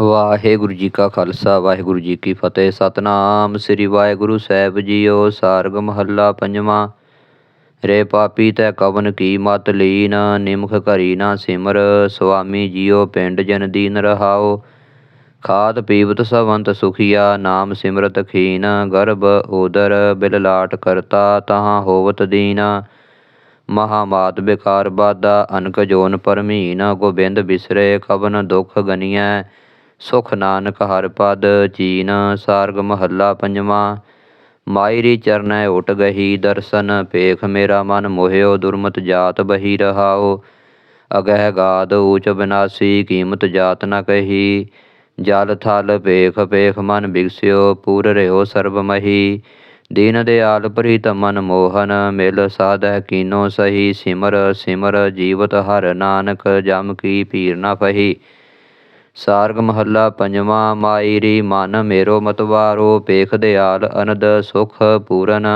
ਵਾਹਿਗੁਰੂ ਜੀ ਕਾ ਖਾਲਸਾ, ਵਾਹਿਗੁਰੂ ਜੀ ਕੀ ਫਤਿਹ। ਸਤਨਾਮ ਸ੍ਰੀ ਵਾਹਿਗੁਰੂ ਸਾਹਿਬ ਜੀਓ, ਸਾਰਗ ਮਹੱਲਾ ਪੰਜਵਾਂ। ਰੇ ਪਾਪੀ ਤੈ ਕਵਨ ਕੀ ਮਤ ਲੀਨ, ਨਿਮਖ ਘਰੀ ਨਾ ਸਿਮਰ। ਸੁਆਮੀ ਜੀਓ, ਪਿੰਡ ਜਨ ਦੀਨ ਰਹਾਓ। ਖਾਦ ਪੀਵਤ ਸਵੰਤ ਸੁਖੀਆ, ਨਾਮ ਸਿਮਰਤ ਖੀਨ। ਗਰਭ ਉਦਰ ਬਿਲ ਲਾਟ ਕਰਤਾ, ਤਹਾਂ ਹੋਵਤ ਦੀਨਾ। ਮਹਾਮਾਤ ਬਿਕਾਰ ਬਾਦਾ, ਅਨਕ ਜੋਨ ਪਰਮੀਨ। ਗੋਬਿੰਦ ਬਿਸਰੇ ਕਵਨ ਦੁਖ ਗਨੀਐ। ਸੁਖ ਨਾਨਕ ਹਰ ਪਦ ਚੀਨ ਸਾਰਗ ਮਹੱਲਾ ਪੰਜਵਾਂ। ਮਾਇਰੀ ਚਰਨੈ ਉਟ ਗਹੀ ਦਰਸ਼ਨ ਪੇਖ ਮੇਰਾ ਮਨ ਮੋਹਿਓ, ਦੁਰਮਤ ਜਾਤ ਬਹੀ ਰਹਾਓ। ਅਗਹਿ ਗਾਦ ਊਚ ਬਿਨਾਸੀ, ਕੀਮਤ ਜਾਤ ਨ ਕਹੀ। ਜਲ ਥਲ ਪੇਖ ਪੇਖ ਮਨ ਬਿਗਸਿਓ, ਪੂਰ ਰਿਓ ਸਰਬ ਮਹੀ। ਦੀਨ ਦਿਆਲ ਪ੍ਰੀਤ ਮਨ ਮੋਹਨ, ਮਿਲ ਸਾਧੈ ਕੀਨੋ ਸਹੀ। ਸਿਮਰ ਸਿਮਰ ਜੀਵਤ ਹਰ ਨਾਨਕ, ਜਮ ਕੀ ਪੀਰ ਨ ਪਹੀ ਸਾਰਗ ਮਹੱਲਾ ਪੰਜਵਾਂ, ਮਾਇਰੀ ਮਨ ਮੇਰੋ ਮਤਵਾਰੋ, ਪੇਖ ਦਿਆਲ ਅਨਦ ਸੁਖ ਪੂਰਨ।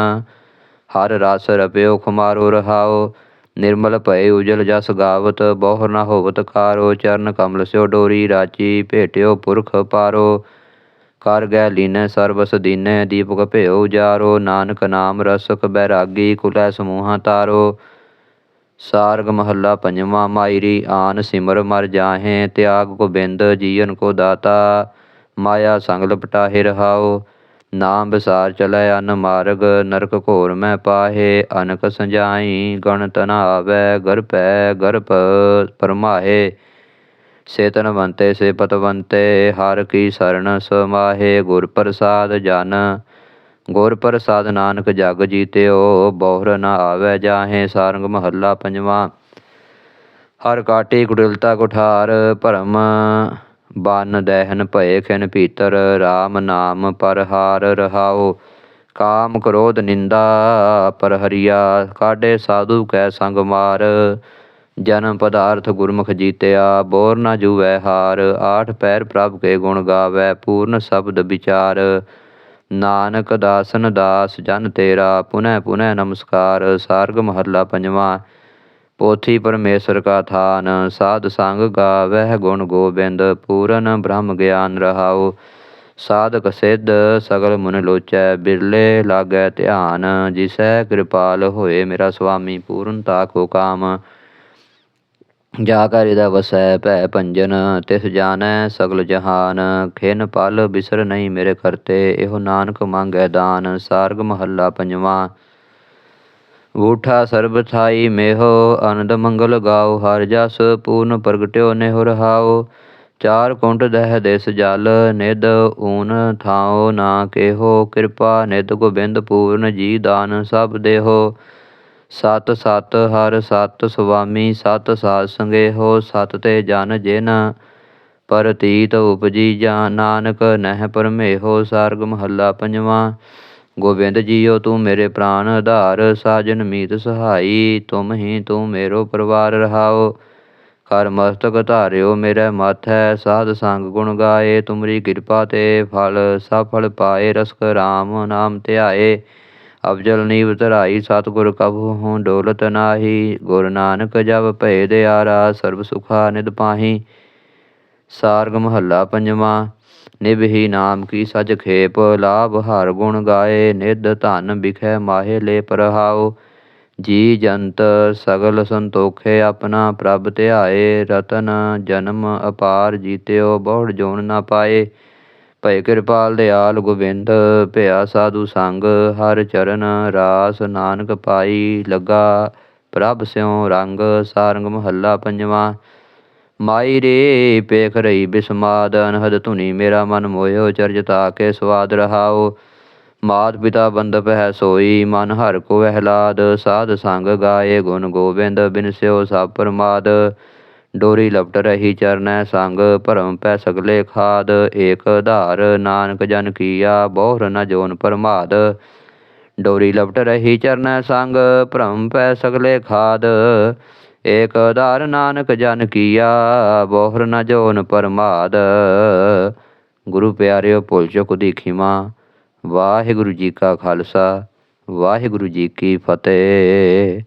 ਹਰ ਰਸ ਰਪਿਓ ਖੁਮਾਰੋ ਰਹਾਓ, ਨਿਰਮਲ ਭਏ ਉਜਲ ਜਸ ਗਾਵਤ, ਬਹੁਰ ਨ ਹੋਵਤ ਕਾਰੋ, ਚਰਨ ਕਮਲ ਸਿਓ ਡੋਰੀ ਰਾਚੀ, ਭੇਟਿਓ ਪੁਰਖ ਪਾਰੋ। ਕਰ ਗੈ ਲੀਨੈ ਸਰਬਸ ਦੀਨੈ, ਦੀਪਕ ਭਿਓ ਉਜਾਰੋ ਨਾਨਕ ਨਾਮ ਰਸਕ ਬੈਰਾਗੀ, ਕੁਲੈ ਸਮੂਹਾਂ ਤਾਰੋ। ਸਾਰਗ ਮਹੱਲਾ ਪੰਜਵਾਂ, ਮਾਇਰੀ ਆਨ ਸਿਮਰ ਮਰ ਜਾਹੇ, ਤਿਆਗ ਗੋਬਿੰਦ ਜੀਵਨ ਕੋ ਦਾਤਾ, ਮਾਇਆ ਸੰਗ ਲਪਟਾਹਿ ਰਹਾਓ ਨਾਮ ਵਿਸਾਰ ਚਲੈ ਅਨ ਮਾਰਗ, ਨਰਕ ਘੋਰ ਮੈਂ ਪਾਹੇ, ਅਨਕ ਸੰਜਾਈ ਗਣ ਨ ਆਵੈ, ਗਰ ਪੈ ਗਰਭ ਪਰਮਾਹੇ। ਸੇਤਨ ਬੰਤੇ ਸੇ ਪਤਵੰਤੇ ਹਰ ਕੀ ਸਰਣ ਸਮਾਹੇ, ਗੁਰ ਪ੍ਰਸਾਦ ਜਨ ਗੁਰ ਪ੍ਰਸਾਦ ਨਾਨਕ ਜਗ ਜੀਤਿਓ, ਬਹੁਰ ਨ ਆਵੈ ਜਾਹੇ ਸਾਰੰਗ ਮਹੱਲਾ ਪੰਜਵਾਂ। ਹਰ ਕਾਟੀ ਕੁਟਿਲਤਾ ਕੁਠਾਰ, ਭਰਮ ਬਨ ਦਹਿਨ ਭਏ ਖਿਨ ਭੀਤਰ RAM ਨਾਮ ਪਰ ਰਹਾਓ ਕਾਮ ਕ੍ਰੋਧ ਨਿੰਦਾ ਪਰ ਹਰੀਆ ਕਾਢੇ ਸਾਧੂ ਕੈ ਸੰਗ ਮਾਰ। ਜਨਮ ਪਦਾਰਥ ਗੁਰਮੁਖ ਜੀਤਿਆ, ਬੋਰ ਨ ਜੂਵੈ ਹਾਰ। ਆਠ ਪੈਰ ਪ੍ਰਭ ਕੇ ਗੁਣ ਗਾਵੈ, ਪੂਰਨ ਸ਼ਬਦ ਵਿਚਾਰ। ਨਾਨਕ ਦਾਸਨ ਦਾਸ, ਜਨ ਤੇਰਾ ਪੁਨੈ ਪੁਨੈ ਨਮਸਕਾਰ, ਸਾਰਗ ਮਹੱਲਾ ਪੰਜਵਾਂ। ਪੋਥੀ ਪਰਮੇਸ਼ਰ ਕਾ ਥਾਨ, ਸਾਧ ਸੰਗ ਗਾਵਹਿ ਗੁਣ ਗੋਬਿੰਦ, ਪੂਰਨ ਬ੍ਰਹਮ ਗਿਆਨ ਰਹਾਉ। ਸਾਧਕ ਸਿੱਧ, ਸਗਲ ਮਨ ਲੋਚੈ, ਬਿਰਲੇ ਲਾਗੈ ਧਿਆਨ। ਜਿਸੈ ਕਿਰਪਾਲ ਹੋਏ ਮੇਰਾ ਸੁਆਮੀ ਪੂਰਨਤਾ ਕੋ ਕਾਮ। ਜਾ ਕਾ ਦਾ ਵਸੈ ਭੈ ਭੰਜਨ, ਤਿਸ ਜਾਣੈ ਸਗਲ ਜਹਾਨ। ਖਿਨ ਪਲ ਬਿਸਰ ਨਹੀਂ ਮੇਰੇ ਕਰਤੇ ਇਹੋ ਨਾਨਕ ਮੰਗੈ ਦਾਨ। ਸਾਰਗ ਮਹੱਲਾ ਪੰਜਵਾਂ। ਊਠਾ ਸਰਬ ਥਾਈ ਮੇਹੋ ਅਨੰਦ ਮੰਗਲ ਗਾਓ। ਹਰ ਜਸ ਪੂਰਨ ਪ੍ਰਗਟਿਓ, ਨੇਹੁ ਰਹਾਓ। ਚਾਰ ਕੁੰਟ ਦਹਿ ਦੇਸ ਜਲ ਨਿਦ ਊਨ ਥਾਓ ਨਾ ਕੇਹੋ। ਕਿਰਪਾ ਨਿਦ ਗੋਬਿੰਦ ਪੂਰਨ ਜੀ ਦਾਨ ਸਭ ਦੇਹੋ। ਸਤ ਸਤ ਹਰ ਸਤ ਸੁਆਮੀ ਸਤ ਸਾਧ ਸੰਗੇਹੋ ਸਤ ਤੇ ਜਨ ਜਿਨ। ਪਰਤੀਤ ਉਪਜੀ ਜਾਂ ਨਾਨਕ ਨਹਿ ਪਰਮੇਹੋ ਸਾਰਗ ਮਹੱਲਾ ਪੰਜਵਾਂ। ਗੋਬਿੰਦ ਜੀਓ ਤੂੰ ਮੇਰੇ ਪ੍ਰਾਨ ਆਧਾਰ, ਸਾਜਨ ਮੀਤ ਸਹਾਈ, ਤੁਮ ਹੀ ਤੂੰ ਮੇਰੋ ਪਰਿਵਾਰ ਰਹਾਓ। ਕਰ ਮਸਤਕ ਧਾਰਿਓ ਮੇਰੇ ਮਾਥੈ, ਸਾਧ ਸੰਗ ਗੁਣ ਗਾਏ, ਤੁਮਰੀ ਕਿਰਪਾ ਤੇ ਫਲ ਸਫਲ ਪਾਏ, ਰਸਕ ਰਾਮ ਨਾਮ ਧਿਆਏ। ਅਬਜਲ ਨੀਵ ਧਰਾਈ, ਸਤਿਗੁਰ ਕਬਹੁ ਹੂੰ ਡੋਲਤ ਨਾਹੀ, ਗੁਰ ਨਾਨਕ ਜਬ ਭਏ ਦਿਆਰਾ ਸਰਬ ਸੁਖਾ ਨਿਦ ਪਾਹੀ। ਸਾਰਗ ਮਹੱਲਾ ਪੰਜਵਾਂ ਨਿਭਹੀ ਨਾਮ ਕੀ ਸਜ ਖੇਪ, ਲਾਭ ਹਰ ਗੁਣ ਗਾਏ ਨਿਦ ਧਨ ਬਿਖੈ ਮਾਹੇ ਲੈ ਪਰਹਾਉ। ਜੀ ਜੰਤ ਸਗਲ ਸੰਤੋਖੇ ਆਪਣਾ ਪ੍ਰਭ ਧਿਆਏ, ਰਤਨ ਜਨਮ ਅਪਾਰ ਜੀਤਿਓ ਬਹੁੜ ਜੋਨ ਨਾ ਪਾਏ। ਭੈ ਕਿਰਪਾਲ, ਦਿਆਲ, ਗੋਬਿੰਦ ਭਿਆ ਸਾਧੂ ਸੰਗ, ਹਰ ਚਰਨ ਰਾਸ, ਨਾਨਕ ਪਾਈ ਲੱਗਾ, ਪ੍ਰਭ ਸਿਉ ਰੰਗ, ਸਾਰੰਗ ਮਹੱਲਾ ਪੰਜਵਾਂ। ਮਾਈ ਰੇ ਪੇਖ ਰਹੀ ਬਿਸਮਾਦ, ਅਨਹਦ ਧੁਨੀ ਮੇਰਾ ਮਨ ਮੋਹਿਓ, ਚਰਜ ਤਾਕੇ ਸਵਾਦ ਰਹਾਓ। ਮਾਤ ਪਿਤਾ ਬੰਦਪ ਹੈ ਸੋਈ, ਮਨ ਹਰ ਕੋ ਅਹਿਲਾਦ ਸਾਧ ਸੰਗ ਗਾਏ ਗੁਣ ਗੋਬਿੰਦ ਬਿਨਸਿਓ ਸਭ ਪਰਮਾਦ। ਡੋਰੀ ਲਪਟ ਰਹੀ ਚਰਨੈ ਸੰਗ ਭਰਮ ਪੈ ਸਗਲੇ ਖਾਦ। ਏਕ ਆਧਾਰ ਨਾਨਕ ਜਨ ਕੀਆ, ਬਹੁਰ ਨ ਜੋਨ ਪਰਮਾਦ। ਡੋਰੀ ਲਪਟ ਰਹੀ ਚਰਨੈ ਸੰਗ ਭਰਮ ਪੈ ਸਗਲੇ ਖਾਦ। ਏਕ ਆਧਾਰ ਨਾਨਕ ਜਨ ਕੀਆ, ਬਹੁਰ ਨ ਜੋਨ ਪਰਮਾਦ। ਗੁਰੂ ਪਿਆਰਿਓ, ਭੁੱਲ ਚੁੱਕ ਦੀ ਵਾਹਿਗੁਰੂ ਜੀ ਕਾ ਖਾਲਸਾ, ਵਾਹਿਗੁਰੂ ਜੀ ਕੀ ਫਤਿਹ।